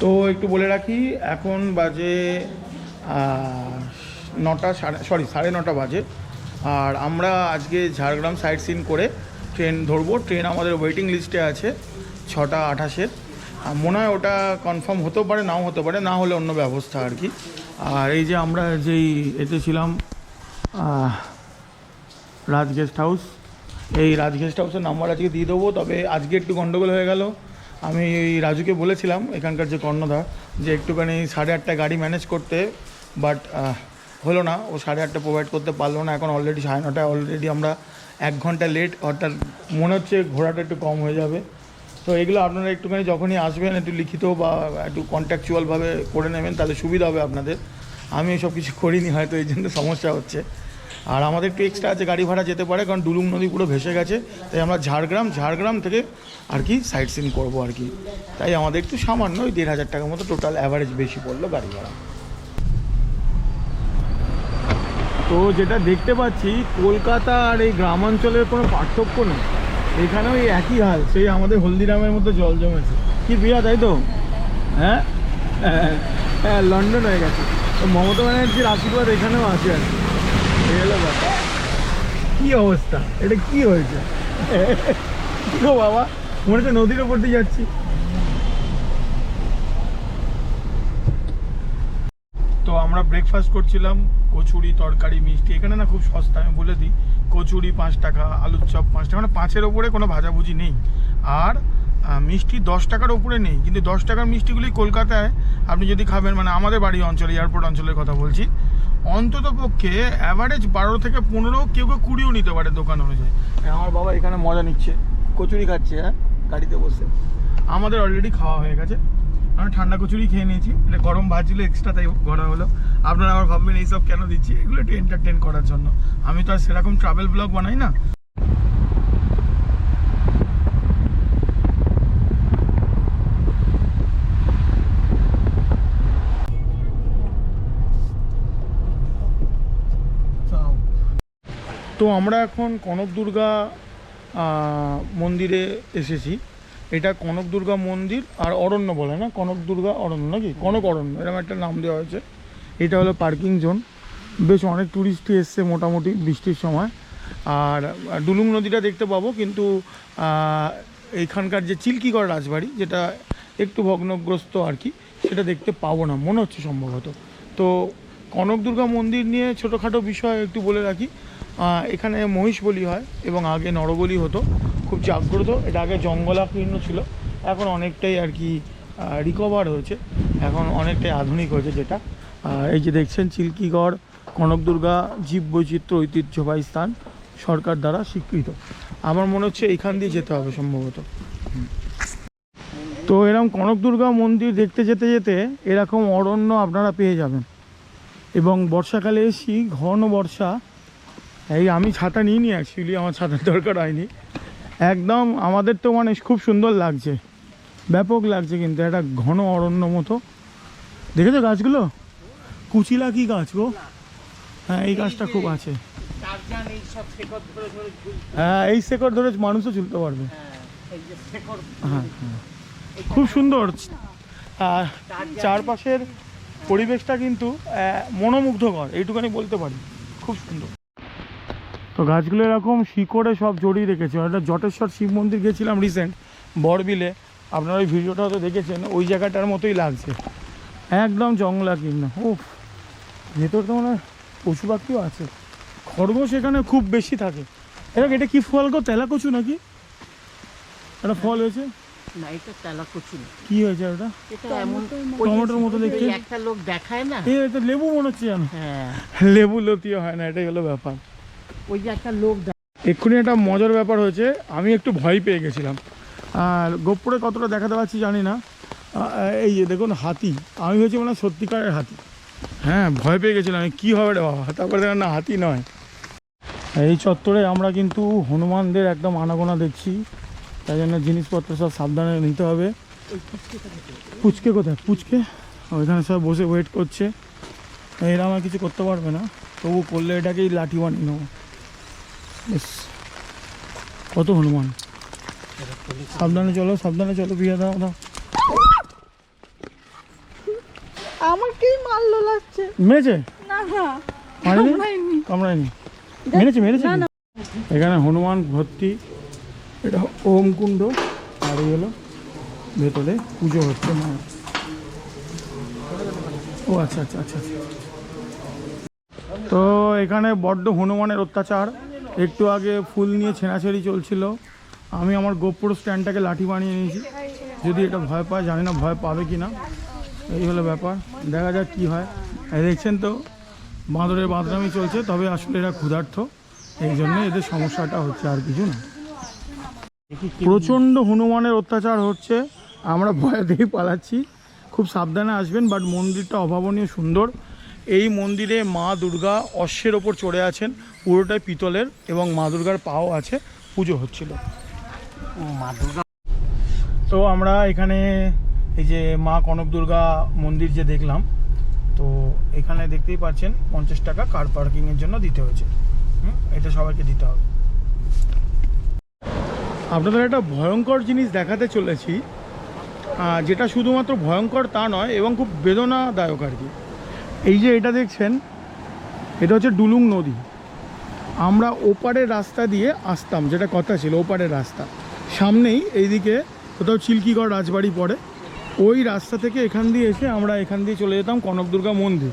তো একটু বলে রাখি, এখন বাজে নটা সাড়ে সরি সাড়ে নটা বাজে। আর আমরা আজকে ঝাড়গ্রাম সাইট সিন করে ট্রেন ধরবো। ট্রেন আমাদের ওয়েটিং লিস্টে আছে ছটা আঠাশের। মনে হয় ওটা কনফার্ম হতেও পারে, নাও হতে পারে, না হলে অন্য ব্যবস্থা আর কি। আর এই যে আমরা যেই এতে ছিলাম রাজ গেস্ট হাউস এই রাজ গেস্ট হাউসের নাম্বার আজকে দিয়ে দেবো, তবে আজকে একটু গন্ডগোল হয়ে গেল। আমি এই রাজুকে বলেছিলাম, এখানকার যে কর্ণধার যে একটুখানি সাড়ে আটটা গাড়ি ম্যানেজ করতে বাট হলো না। ও সাড়ে আটটা প্রোভাইড করতে পারল না। এখন অলরেডি সাড়ে নটায় অলরেডি আমরা এক ঘণ্টা লেট অর্থাৎ মনে হচ্ছে ঘোরাটা একটু কম হয়ে যাবে। তো এগুলো আপনারা একটুখানি যখনই আসবেন, একটু লিখিত বা একটু কন্ট্যাকচুয়ালভাবে করে নেবেন, তাহলে সুবিধা হবে আপনাদের। আমি এসব কিছু করিনি, হয়তো এই জন্য সমস্যা হচ্ছে। আর আমাদের একটু এক্সট্রা আছে গাড়ি ভাড়া যেতে পারে কারণ ডুলুং নদী পুরো ভেসে গেছে। তাই আমরা ঝাড়গ্রাম ঝাড়গ্রাম থেকে আর কি সাইট সিন করব আর কি। তাই আমাদের একটু সামান্য ওই দেড় হাজার টাকার মতো টোটাল অ্যাভারেজ বেশি পড়ল গাড়ি ভাড়া। তো যেটা দেখতে পাচ্ছি কলকাতা আর এই গ্রামাঞ্চলের কোনো পার্থক্য নেই। এখানেও এই একই হাল সেই আমাদের হলদিরামের মতো জল জমেছে। কি বিয়া তাই তো? হ্যাঁ? হ্যাঁ, হ্যাঁ লন্ডন হয়ে গেছে। তো মমতা ব্যানার্জির আশীর্বাদ এখানেও আছে আর কি। কি অবস্থা? এটা কি হয়েছে? বাবা, মনে হচ্ছে নদীর ওপর দিয়ে যাচ্ছি। তো আমরা ব্রেকফাস্ট করছিলাম, কচুরি, তরকারি, মিষ্টি, এখানে না খুব সস্তা, আমি বলে দিই, কচুরি পাঁচ টাকা, আলুর চপ পাঁচ টাকা মানে পাঁচের ওপরে কোনো ভাজাভুজি নেই। আর মিষ্টি দশ টাকার ওপরে নেই, কিন্তু দশ টাকার মিষ্টিগুলি কলকাতায় আপনি যদি খাবেন মানে আমাদের বাড়ি অঞ্চলে, এয়ারপোর্ট অঞ্চলের কথা বলছি অন্তত পক্ষে অ্যাভারেজ বারো থেকে পনেরো কেউ কেউ কুড়িও নিতে পারে দোকান অনুযায়ী। আমার বাবা এখানে মজা নিচ্ছে কচুরি খাচ্ছে হ্যাঁ? গাড়িতে বসে। আমাদের অলরেডি খাওয়া হয়ে গেছে। আমরা ঠান্ডা কচুরি খেয়ে নিয়েছি। এটা গরম ভাজছিলো এক্সট্রা তাই করা হলো। আপনারা আমার ভাববেন এইসব কেন দিচ্ছি? এগুলো একটু এন্টারটেন করার জন্য। আমি তো আর সেরকম ট্রাভেল ব্লগ বানাই না। তো আমরা এখন কনক দুর্গা মন্দিরে এসেছি। এটা কনক দুর্গা মন্দির আর অরণ্য বলে না? কনক দুর্গা অরণ্য নাকি? কনক অরণ্য, এরকম একটা নাম দেওয়া হয়েছে। এটা হলো পার্কিং জোন। বেশ অনেক ট্যুরিস্টই এসছে মোটামুটি বৃষ্টির সময়। আর ডুলুং নদীটা দেখতে পাবো, কিন্তু এইখানকার যে চিল্কিগড় রাজবাড়ি, যেটা একটু ভগ্নগ্রস্ত আর কি, সেটা দেখতে পাবো না। মনে হচ্ছে সম্ভবত। তো কনক দুর্গা মন্দির নিয়ে ছোটোখাটো বিষয় একটু বলে রাখি। এখানে মহিষ বলি হয় এবং আগে নরবলি হতো। খুব জাগ্রত। এটা আগে জঙ্গলাকীর্ণ ছিল। এখন অনেকটাই আর কি রিকভার হয়েছে। এখন অনেকটাই আধুনিক হয়েছে যেটা। এই যে দেখছেন চিল্কিগড় কনক দুর্গা জীব বৈচিত্র্য, ঐতিহ্যবাহী স্থান সরকার দ্বারা স্বীকৃত। আমার মনে হচ্ছে এইখান দিয়ে যেতে হবে সম্ভবত। তো এরকম কনক দুর্গা মন্দির দেখতে যেতে যেতে এরকম অরণ্য আপনারা পেয়ে যাবেন। এবং বর্ষাকালে এসি ঘন বর্ষা এই আমি ছাতা নিইনি অ্যাকচুয়ালি আমার ছাতার দরকার হয়নি। একদম আমাদের তো মানে খুব সুন্দর লাগছে। ব্যাপক লাগছে কিন্তু একটা ঘন অরণ্য মতো। দেখেছ গাছগুলো? কুচিলা কি গাছ গো? হ্যাঁ এই গাছটা খুব আছে। হ্যাঁ এই শেকড় ধরে মানুষও চলতে পারবে। হ্যাঁ, হ্যাঁ। খুব সুন্দর। চারপাশের পরিবেশটা কিন্তু মনোমুগ্ধকর এইটুখানি বলতে পারি। খুব সুন্দর। তো গাছগুলো এরকম শিকড়ে সব জড়িয়ে রেখেছে। একটা জটেশ্বর শিব মন্দির গেছিলাম রিসেন্ট বড়বিলে। আপনারা ওই ভিডিওটা হয়তো দেখেছেন ওই জায়গাটার মতোই লাগছে। একদম জঙ্গলাকীর্ণ ও ভেতর তো মানে পশু পাখিও আছে। খরগোশ এখানে খুব বেশি থাকে। এরকম এটা কি ফল গো তেলা কচু নাকি? একটা ফল হয়েছে? না এটা তেলা কি হয়েছে ওটা? টমেটোর মতো দেখতে। ওই একটা লোক দেখায় না? এটা লেবু মনে হচ্ছে জানো হ্যাঁ। লেবু লতিও হয় না এটাই হলো ব্যাপার। ওই যে একটা লোক এক্ষুনি একটা মজার ব্যাপার হয়েছে, আমি একটু ভয় পেয়ে গেছিলাম। আর গোপুরে কতটা দেখাতে পারছি জানি না। এই যে দেখুন হাতি, আমি ভেবেছি মানে সত্যিকারের হাতি। হ্যাঁ ভয় পেয়ে গেছিলাম কী হবে রে বাবা? তারপরে না হাতি নয়। এই চত্বরে আমরা কিন্তু হনুমানদের একদম আনাগোনা দেখছি। তাই জন্য জিনিসপত্র সব সাবধানে নিতে হবে। পুচকে কোথায়? পুচকে? ওইখানে সব বসে ওয়েট করছে। এরা আমার কিছু করতে পারবে না। তবু করলে এটাকেই লাঠি বানিয়ে নেব। বেশ কত হনুমান? সাবধানে চলো সাবধানে চলো বিয়ে দাও দাও। আমাকেই মারলো লাগছে। মেরেছে? না না মারেনি? কামড়ায়নি। মেরেছে মেরেছে না, এখানে হনুমান ভর্তি এটা ওম কুণ্ড আর এই হলো ভেতরে পুজো হচ্ছে মা। ও আচ্ছা আচ্ছা আচ্ছা আচ্ছা। তো এখানে বড্ড হনুমানের অত্যাচার। একটু আগে ফুল নিয়ে ছেঁড়াছেড়ি চলছিল। আমি আমার গোপুর স্ট্যান্ডটাকে লাঠি বানিয়ে নিয়েছি। যদি এটা ভয় পায়, জানি না ভয় পাবে কি না এই হলো ব্যাপার। দেখা যাক কি হয়। দেখছেন তো, বাঁদরের বাঁদরামি চলছে, তবে আসলে এরা ক্ষুধার্থ এই জন্য এদের সমস্যাটা হচ্ছে আর কিছু না। প্রচণ্ড হনুমানের অত্যাচার হচ্ছে। আমরা ভয়তেই পালাচ্ছি। খুব সাবধানে আসবেন, বাট মন্দিরটা অভাবনীয় সুন্দর। এই মন্দিরে মা দুর্গা অশ্বের ওপর চড়ে আছেন পুরোটাই পিতলের এবং মা দুর্গার পাও আছে পুজো হচ্ছিল। মা দুর্গা তো আমরা এখানে এই যে মা কনক দুর্গা মন্দির যে দেখলাম তো এখানে দেখতেই পাচ্ছেন পঞ্চাশ টাকা কার পার্কিংয়ের জন্য দিতে হয়েছে। হুম, এটা সবাইকে দিতে হবে। আপনাদের একটা ভয়ঙ্কর জিনিস দেখাতে চলেছি যেটা শুধুমাত্র ভয়ঙ্কর তা নয় এবং খুব বেদনাদায়ক আর কি। এই যে এটা দেখছেন, এটা হচ্ছে ডুলুং নদী। আমরা ওপারের রাস্তা দিয়ে আসতাম, যেটা কথা ছিল, ওপারের রাস্তা। সামনেই এইদিকে কোথাও চিল্কিগড় রাজবাড়ি পড়ে। ওই রাস্তা থেকে এখান দিয়ে এসে আমরা এখান দিয়ে চলে যেতাম কনক দুর্গা মন্দির।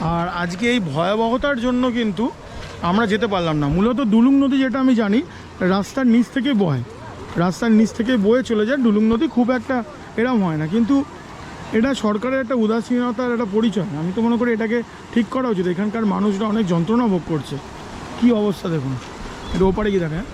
আর আজকে এই ভয়াবহতার জন্য কিন্তু আমরা যেতে পারলাম না। মূলত ডুলুং নদী যেটা আমি জানি, রাস্তার নিচ থেকে বয়। রাস্তার নিচ থেকে বয়ে চলে যায়। ডুলুং নদী খুব একটা এরম হয় না। কিন্তু এটা সরকারের একটা উদাসীনতার একটা পরিচয়। আমি তো মনে করি এটাকে ঠিক করা উচিত। এখানকার মানুষরা অনেক যন্ত্রণা ভোগ করছে। কি অবস্থা দেখুন। এটা ওপারে কি দেখেন।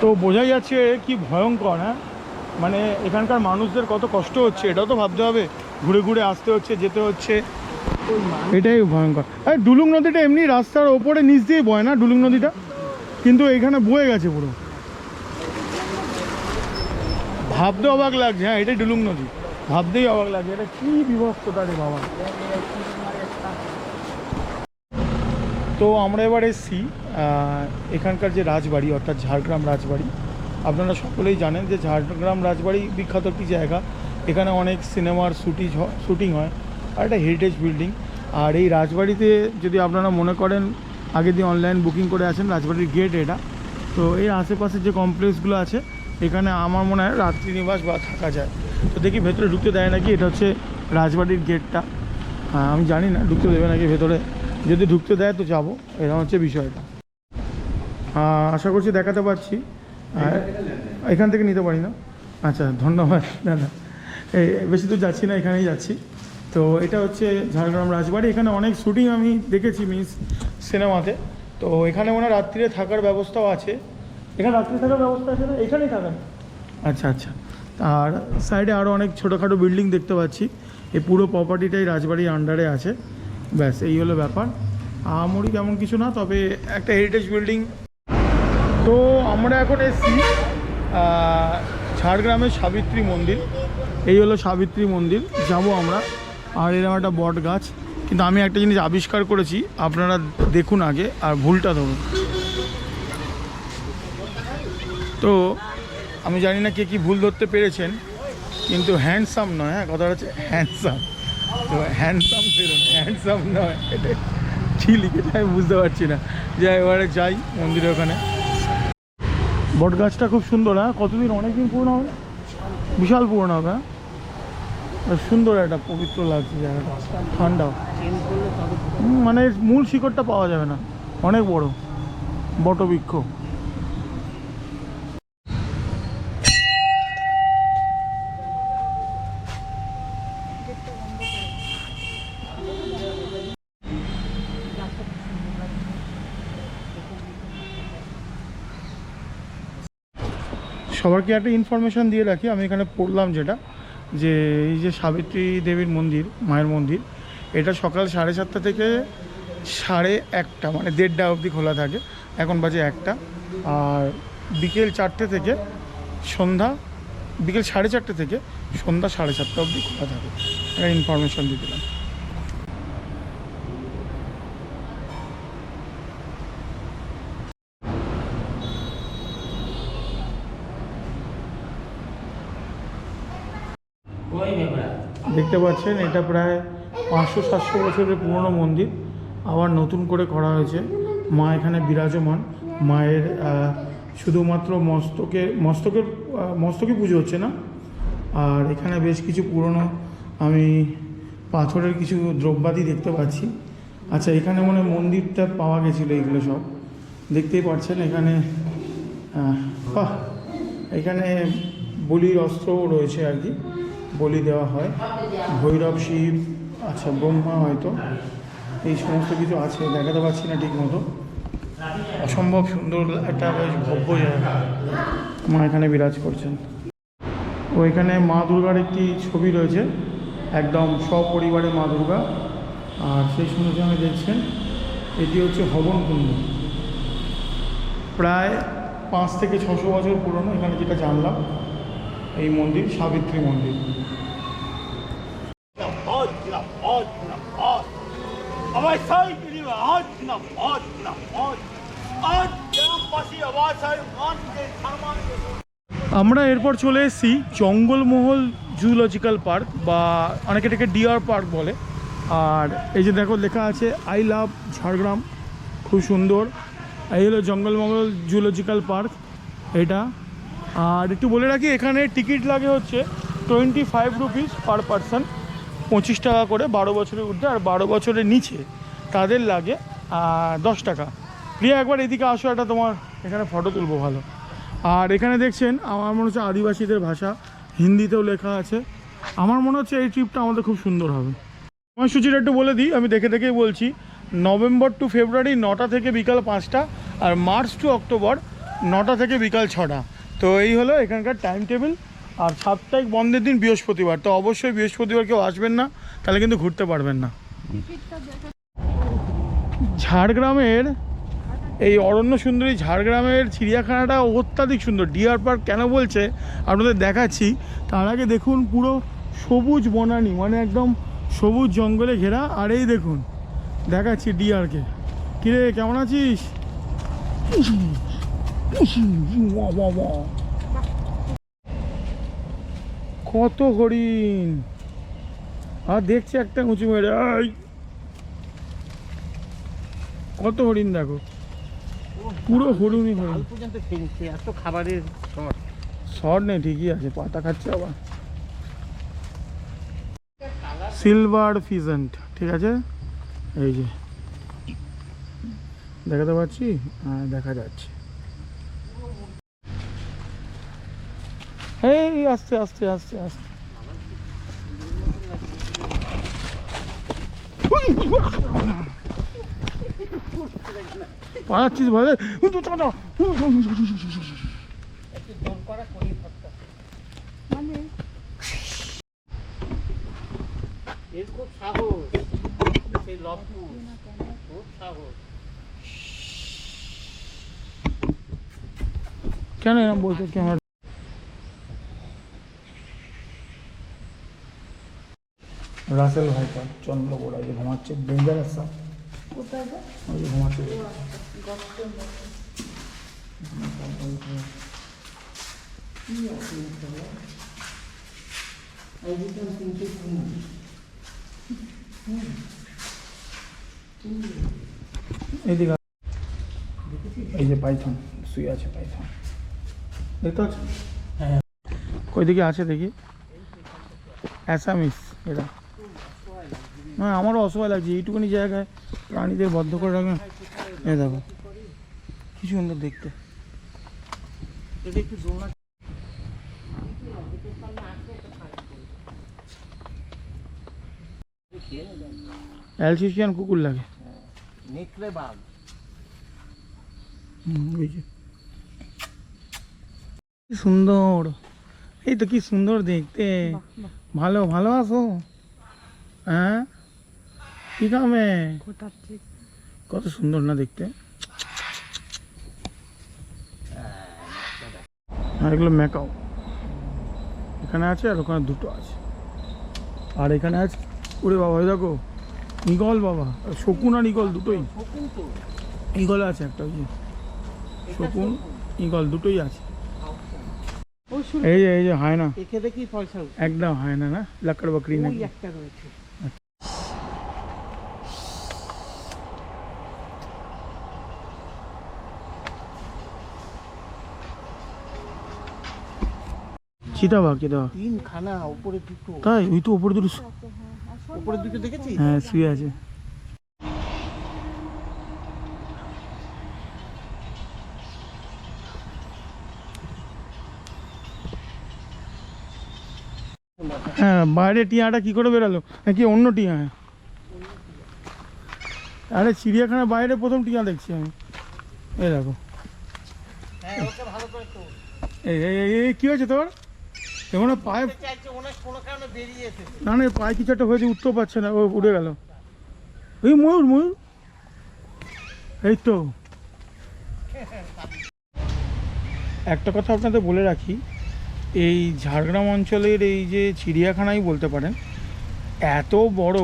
তো বোঝাই যাচ্ছে কি ভয়ঙ্কর হ্যাঁ? মানে এখানকার মানুষদের কত কষ্ট হচ্ছে, এটাও তো ভাবতে হবে। ঘুরে ঘুরে আসতে হচ্ছে, যেতে হচ্ছে। এটাই ভয়ঙ্কর। এই ডুলুং নদীটা এমনি রাস্তার ওপরে নিচ দিয়ে বয় না ডুলুং নদীটা? কিন্তু এখানে বয়ে গেছে পুরো। ভাবতে অবাক লাগছে হ্যাঁ এটাই ডুলুং নদী। ভাবতেই অবাক লাগছে, এটা কি বিভক্ততা রে বাবা। তো আমরা এবার এসেছি এখানকার যে রাজবাড়ি, অর্থাৎ ঝাড়গ্রাম রাজবাড়ি। আপনারা সকলেই জানেন যে ঝাড়গ্রাম রাজবাড়ি বিখ্যাত একটি জায়গা। এখানে অনেক সিনেমার শুটিং শুটিং হয়, আর একটা হেরিটেজ বিল্ডিং আর এই রাজবাড়িতে যদি আপনারা মনে করেন, আগে দিয়ে অনলাইন বুকিং করে আছেন রাজবাড়ির গেট এটা। তো এই আশেপাশে যে কমপ্লেক্সগুলো আছে, এখানে আমার মনে হয় রাত্রি নিবাস বা থাকা যায়। তো দেখি ভেতরে ঢুকতে দেয় নাকি? এটা হচ্ছে রাজবাড়ির গেটটা আমি জানি না, ঢুকতে দেবে নাকি ভেতরে। যদি ঢুকতে দেয় তো যাব, এরকম হচ্ছে বিষয়টা। আশা করছি দেখাতে পারছি। এখান থেকে নিতে পারি না? আচ্ছা ধন্যবাদ, দাদা। এই, বেশি দূর যাচ্ছি না, এখানেই যাচ্ছি। তো এটা হচ্ছে ঝাড়গ্রাম রাজবাড়ি। এখানে অনেক শুটিং আমি দেখেছি মিস সিনেমাতে। তো এখানে হয় রাত্রিরে থাকার ব্যবস্থাও আছে। এখানে রাত্রে থাকার ব্যবস্থা আছে না? এখানেই থাকেন আচ্ছা আচ্ছা। আর সাইডে আরও অনেক ছোটোখাটো বিল্ডিং দেখতে পাচ্ছি। এই পুরো প্রপার্টিটাই রাজবাড়ির আন্ডারে আছে। ব্যাস, এই হলো ব্যাপার। আহামরি তেমন কিছু না, তবে একটা হেরিটেজ বিল্ডিং তো আমরা এখন এসেছি ঝাড়গ্রামের সাবিত্রী মন্দির। এই হলো সাবিত্রী মন্দির, যাব আমরা। আর এরকম একটা বট গাছ। কিন্তু আমি একটা জিনিস আবিষ্কার করেছি, আপনারা দেখুন আগে, আর ভুলটা ধরুন। তো, আমি জানি না কে কি ভুল ধরতে পেরেছেন, কিন্তু হ্যান্ডসাম নয় হ্যাঁ কথাটা হচ্ছে হ্যান্ডসাম তো হ্যান্ডসাম ফেরুন হ্যান্ডসাম নয়, এটা কী লিখেছে আমি বুঝতে পারছি না। যাই এবারে যাই মন্দিরের ওখানে। বট গাছটা খুব সুন্দর হ্যাঁ? কতদিন অনেকদিন পুরনো হবে? বিশাল পুরনো হবে হ্যাঁ? সুন্দর একটা পবিত্র লাগছে জায়গাটা হুম, মানে মূল শিকড়টা পাওয়া যাবে না অনেক বড় বটবৃক্ষ। সবারকে একটা ইনফরমেশান দিয়ে রাখি? আমি এখানে পড়লাম যেটা, যে এই যে সাবিত্রী দেবীর মন্দির, মায়ের মন্দির, এটা সকাল সাড়ে সাতটা থেকে সাড়ে একটা মানে দেড়টা অবধি খোলা থাকে। এখন বাজে একটা। আর বিকেল চারটে থেকে সন্ধ্যা, বিকেল সাড়ে চারটে থেকে সন্ধ্যা সাড়ে সাতটা অবধি খোলা থাকে। একটা ইনফরমেশান দিয়ে দিলাম। দেখতে পাচ্ছেন, এটা প্রায় পাঁচশো সাতশো বছরের পুরনো মন্দির। আবার নতুন করে করা হয়েছে। মা এখানে বিরাজমান। মায়ের শুধুমাত্র মস্তকে, মস্তকের মস্তকে পুজো হচ্ছে না। আর এখানে বেশ কিছু পুরনো, আমি পাথরের কিছু দ্রব্যাদি দেখতে পাচ্ছি। আচ্ছা এখানে মনে মন্দিরটা পাওয়া গেছিল, এগুলো সব। দেখতেই পাচ্ছেন এখানে এখানে বলির অস্ত্রও রয়েছে আর কি। বলি দেওয়া হয়। ভৈরব শিব আচ্ছা ব্রহ্মা হয়তো। এই সমস্ত কিছু আছে, দেখাতে পারছি না ঠিক মতো অসম্ভব সুন্দর একটা বেশ ভব্য জায়গা। মা এখানে বিরাজ করছেন। ও এখানে মা দুর্গার একটি ছবি রয়েছে, একদম সপরিবারে মা দুর্গা। আর সেই সঙ্গে সঙ্গে দেখছেন, এটি হচ্ছে হবন কুণ্ড। প্রায় পাঁচ থেকে ছশো বছর পুরনো, এখানে যেটা জানলাম। এই মন্দির সাবিত্রী মন্দির। আমরা এরপর চলে এসেছি জঙ্গলমহল জুলজিক্যাল পার্ক বা অনেকে এটাকে ডিয়ার পার্ক বলে। আর এই যে দেখো লেখা আছে আই লাভ ঝাড়গ্রাম খুব সুন্দর। এই হলো জঙ্গলমহল জুলজিক্যাল পার্ক। এটা আর একটু বলে রাখি, এখানে টিকিট লাগে হচ্ছে twenty five rupees per person পঁচিশ টাকা করে বারো বছরের ঊর্ধ্বে আর বারো বছরের নিচে তাদের লাগে দশ টাকা। প্রিয়া, একবার এদিকে আসো, একটা তোমার এখানে ফটো তুলবো, ভালো। আর এখানে দেখছেন, আমার মনে হচ্ছে আদিবাসীদের ভাষা, হিন্দিতেও লেখা আছে। আমার মনে হচ্ছে এই ট্রিপটা আমাদের খুব সুন্দর হবে। সময়সূচিটা একটু বলে দিই, আমি দেখে দেখেই বলছি, নভেম্বর টু ফেব্রুয়ারি নটা থেকে বিকাল পাঁচটা আর মার্চ টু অক্টোবর নটা থেকে বিকাল ছটা। তো এই হলো এখানকার টাইম টেবিল আর সাপ্তাহিক বন্ধের দিন বৃহস্পতিবার। তো অবশ্যই বৃহস্পতিবার কেউ আসবেন না, তাহলে কিন্তু ঘুরতে পারবেন না। ঝাড়গ্রামের, এই অরণ্য সুন্দরী ঝাড়গ্রামের চিড়িয়াখানাটা অত্যাধিক সুন্দর। ডিয়ার পার্ক কেন বলছে, আপনাদের দেখাচ্ছি। তার আগে দেখুন পুরো সবুজ বনানি মানে একদম সবুজ জঙ্গলে ঘেরা। আর এই দেখুন, দেখাচ্ছি ডিয়ারকে কিরে, কেমন আছিস। কত হরিণ। আর দেখছি একটা উঁচু মেরে কত হরিণ দেখো। পুরো হরিণই হরিণ। এত খাবারের শর্ট শর্ট নেই ঠিকই আছে পাতা খাচ্ছে আবার। সিলভার ফিজেন্ট ঠিক আছে? এই যে। দেখাতে পাচ্ছি? হ্যাঁ দেখা যাচ্ছে। এই আস্তে আস্তে আস্তে আস্তে সাহস সেই খুব সাহস কেন এরকম বলছো? ক্যামেরা রাসেল ভাইপার চন্দ্রকোড়া যে ঘুমাচ্ছে ডেঞ্জারাস সাপ। ওই ঘুমাচ্ছে। এইদিকে এই যে পাইথন শুয়ে আছে পাইথন। দেখতে পাচ্ছ? হ্যাঁ। কই দিকে আছে দেখি। অ্যাসামিস এটা না আমারও অসহায় লাগছে এইটুকুনি জায়গায় প্রাণীদের বদ্ধ করে রাখবে এ দেখো কি সুন্দর দেখতে। অ্যালসিসিয়ান কুকুর লাগে। নেকড়ে বাঘ। হুম, ওই যে। সুন্দর। এই তো কি সুন্দর দেখতে। ভালো ভালো আছো? হ্যাঁ? কি কামে কত সুন্দর না দেখতে। আর এগুলো ম্যাকাও। এখানে আছে আর ওখানে দুটো আছে। আর এখানে আছে ওরে বাবা দেখো ইগল বাবা শকুন আর ইগল দুটোই। ইগল আছে একটা ওই শকুন ইগল দুটোই আছে। এই যে এই যে হয় না। একদম হয় না? না লাকড় বকরি নাকি? একটা রয়েছে। চিতাবাঘ চিতাবাঘ তিন খানা উপরে দুটো। তাই? ওই তো ওপরে দুটো উপরে দুটো দেখেছিস? হ্যাঁ শুয়ে আছে। হ্যাঁ বাইরে টিয়াটা কি করে বেরালো? নাকি অন্য টিয়া? হ্যাঁ আরে চিড়িয়াখানার বাইরে প্রথম টিয়া দেখছি আমি। এই দেখো। হ্যাঁ এই কী হয়েছে তোর? এমন পায়ে না না পায়ে কিছু একটা হয়েছে উঠতেও পারছে না ও উড়ে গেল। এই ময়ূর ময়ূর। এই তো। একটা কথা আপনাদের বলে রাখি এই ঝাড়গ্রাম অঞ্চলের এই যে চিড়িয়াখানাই বলতে পারেন এত বড়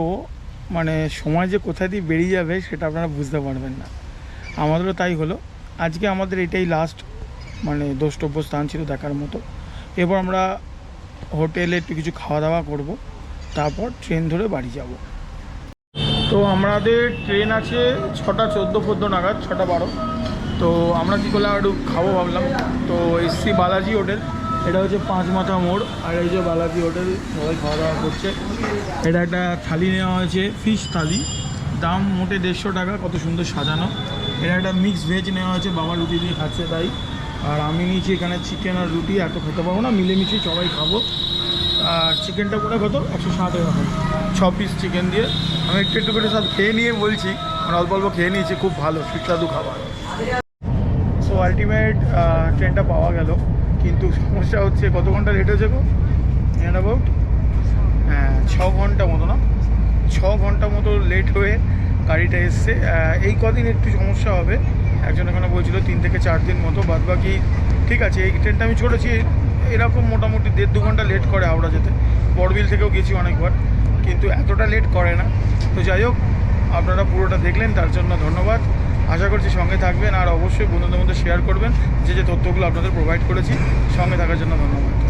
মানে সময় যে কোথায় দিয়ে বেরিয়ে যাবে সেটা আপনারা বুঝতে পারবেন না। আমাদেরও তাই হলো। আজকে আমাদের এটাই লাস্ট মানে দ্রষ্টব্য স্থান ছিল দেখার মতো। এবার আমরা হোটেলে একটু কিছু খাওয়া দাওয়া করব, তারপর ট্রেন ধরে বাড়ি যাব। তো আমাদের ট্রেন আছে ছটা চোদ্দ ফোদ্দো নাগাদ, ছটা বারো। তো আমরা কী করলাম, একটু খাব ভাবলাম। তো এসছি বালাজি হোটেল, এটা হচ্ছে পাঁচ মাথা মোড়, আর এই যে বালাজি হোটেল, সবাই খাওয়া দাওয়া করছে। এটা একটা থালি নেওয়া হয়েছে, ফিশ থালি। দাম মোটে দেড়শো টাকা, কত সুন্দর সাজানো। এটা একটা মিক্স ভেজ নেওয়া হয়েছে, বাবা রুটি দিয়ে খাচ্ছে তাই। আর আমি নিয়েছি এখানে চিকেন আর রুটি, এত খেতে পারব না, মিলেমিশে সবাই খাব। আর চিকেনটা করে কত? একশো ষাট এরকম ছ পিস চিকেন দিয়ে। আমি একটু একটু করে সব খেয়ে নিয়ে বলছি মানে অল্প অল্প খেয়ে নিয়েছি, খুব ভালো, সুস্বাদু খাবার। সো আলটিমেট ট্রেনটা পাওয়া গেল। কিন্তু সমস্যা হচ্ছে, কত ঘণ্টা লেট হয়েছে গো? অ্যান্ড অ্যাবাউট হ্যাঁ ছ ঘণ্টা মতো না? ছ ঘণ্টা মতো লেট হয়ে গাড়িটা এসছে। এই কদিন একটু সমস্যা হবে। একজন এখানে বলছিল, তিন থেকে চার দিন মতো বাদ বাকি ঠিক আছে, এই ট্রেনটা আমি চড়েছি এরকম মোটামুটি দেড় দু ঘণ্টা লেট করে হাওড়া যেতে। বড়বিল থেকেও গেছি অনেকবার, কিন্তু এতটা লেট করে না। তো যাই হোক, আপনারা পুরোটা দেখলেন, তার জন্য ধন্যবাদ। আশা করছি সঙ্গে থাকবেন, আর অবশ্যই বন্ধুদের মধ্যে শেয়ার করবেন, যে যে তথ্যগুলো আপনাদের প্রোভাইড করেছি। সঙ্গে থাকার জন্য ধন্যবাদ।